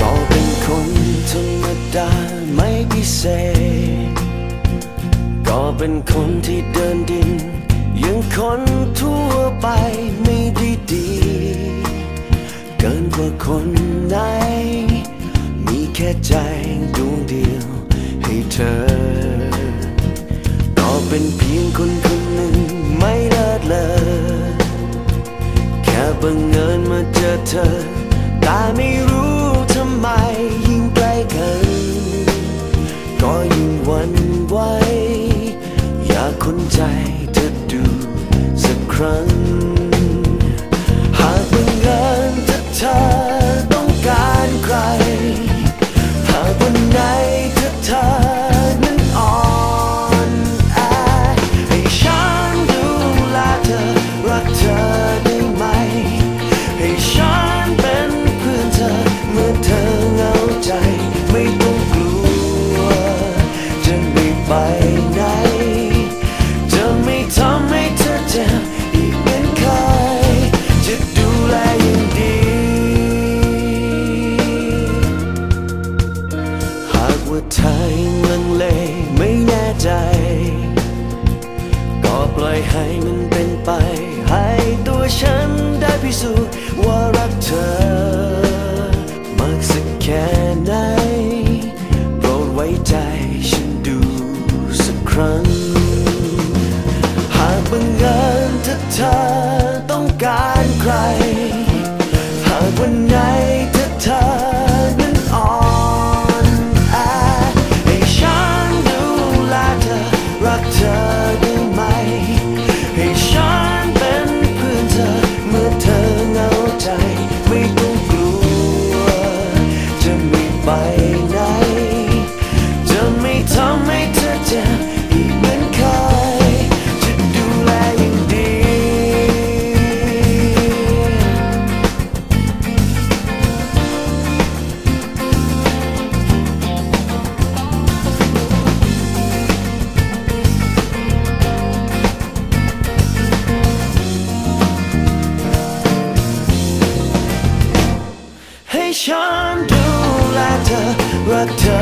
ก็เป็นคนธรรมดาไม่พิเศษก็เป็นคนที่เดินดินยังคน คนไหน มีแค่ใจดวงเดียวให้เธอก็เป็นเพียงคนคนหนึ่งไม่เลิศเลอแค่บังเอิญมาเจอเธอ แต่ไม่รู้ทำไมยิ่งใกล้กัน ก็ยิ่งหวันไหวอยากคนใจเธอดูสักครั้ง ว่าเธอยังลังเลไม่แน่ใจ ก็ปล่อยให้มันเป็นไป ให้ตัวฉันได้พิสูจน์ว่ารักเธอ มากสักแค่ไหนโปรดไว้ใจฉันดูสักครั้ง หากบังเอิญถ้าเธอต้องการใคร หากวันไหน ทำให้เธอเจ็บอีกเหมือนเคยจะดูแลอย่างดี ให้ฉันดูแลเธอรักเธอ